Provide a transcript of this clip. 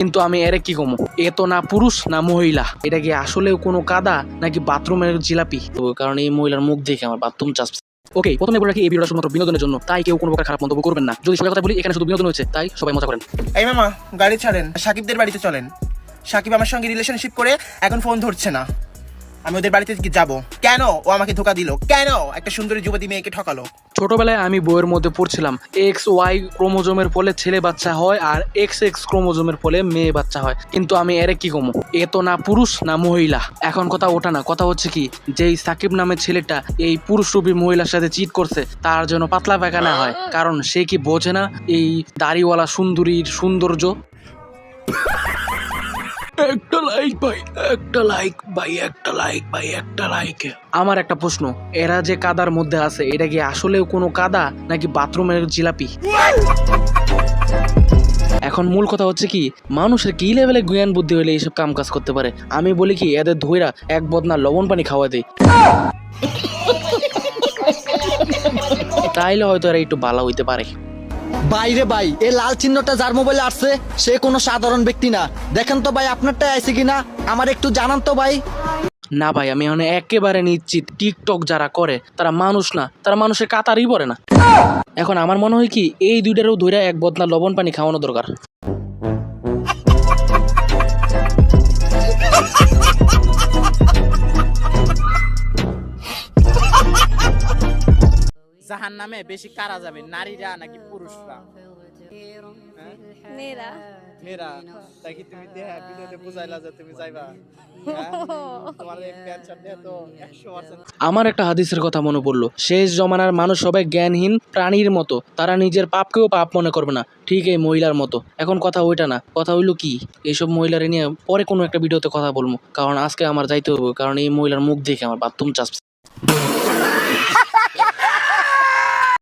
কিন্তু আমি এর কি কমো? এ তো না পুরুষ না মহিলা। এটা কি আসলে কোনো কাদা নাকি বাথরুমের জিলাপি? তো কারণ এই মহিলার মুখ দেখে আমার বাথরুম চাষ ওকে প্রথমে বলে রাখি এই ভিডিওটা শুধুমাত্র বিনোদনের জন্য। তাই কেউ কোনো প্রকার খারাপ মন্তব্য করবেন না। যদি সবাই কথা বলি এখানে শুধু বিনোদন হচ্ছে তাই সবাই মজা করেন। এই মামা গাড়ি ছাড়েন। সাকিবদের বাড়িতে চলেন। সাকিব আমার সঙ্গে রিলেশনশিপ করে এখন ফোন ধরছে না। আমি ওদের বাড়িতে যাব? কেন? ও আমাকে ধোকা দিল। কেন? একটা সুন্দরী যুবতী মেয়েকে ঠকালো। ছোটবেলায় আমি বইয়ের মধ্যে পড়ছিলাম, এক্স ওয়াই ক্রোমোজোমের ফলে ছেলে বাচ্চা হয় আর এক্স এক্স ক্রোমোজোমের ফলে মেয়ে বাচ্চা হয়। কিন্তু আমি এর কি কমো এ তো না পুরুষ, না মহিলা। এখন কথা ওটা না। কথা হচ্ছে কি, যেই সাকিব নামের ছেলেটা এই পুরুষ পুরুষরূপী মহিলার সাথে চিট করছে, তার জন্য পাতলা পায়খানা হয়। কারণ সে কি বোঝে না এই দাড়িওয়ালা সুন্দরীর সৌন্দর্য? একটা লাইক ভাই, একটা লাইক ভাই, একটা লাইক ভাই, একটা লাইক আমার একটা প্রশ্ন, এরা যে কাদার মধ্যে আছে, এটা কি আসলেও কোনো কাদা নাকি বাথরুমের জিলাপি? এখন মূল কথা হচ্ছে কি, মানুষের কি লেভেলে জ্ঞান বুদ্ধি হলে এইসব কাম কাজ করতে পারে? আমি বলি কি, এদের ধৈরা এক বদনা লবণ পানি খাওয়া দেই তাইলে হয়তো এরা একটু বালা হইতে পারে। বাইরে ভাই, এই লাল চিহ্নটা যার মোবাইলে আসছে, সে কোনো সাধারণ ব্যক্তি না। দেখেন তো ভাই আপনারটাই আছে কিনা? আমার একটু জানান তো ভাই। না ভাই, আমি এখন একেবারে নিশ্চিত, টিকটক যারা করে, তারা মানুষ না, তারা মানুষের কাতারই পড়ে না। এখন আমার মনে হয় কি, এই দুইটারও ধরে এক বদলা লবণ পানি খাওয়ানো দরকার। জাহান নামে বেশি কারা যাবে? নারীরা নাকি পুরুষরা? মেয়েরা। মেয়েরা? তাই কি তুমি দেহা বুঝাইলা যে তুমি যাইবা? হ্যাঁ? আমার একটা হাদিসের কথা মনে পড়ল। শেষ জমানার মানুষ সবাই জ্ঞানহীন প্রাণীর মতো। তারা নিজের পাপকেও পাপ মনে করবে না। ঠিক এই মহিলার মতো। এখন কথা ওইটা না। কথা হইল কি? এইসব মহিলারে নিয়ে পরে কোনো একটা ভিডিওতে কথা বলব। কারণ আজকে আমার যাইতে হবে কারণ এই মহিলার মুখ দেখে আমার বাথরুম চাষ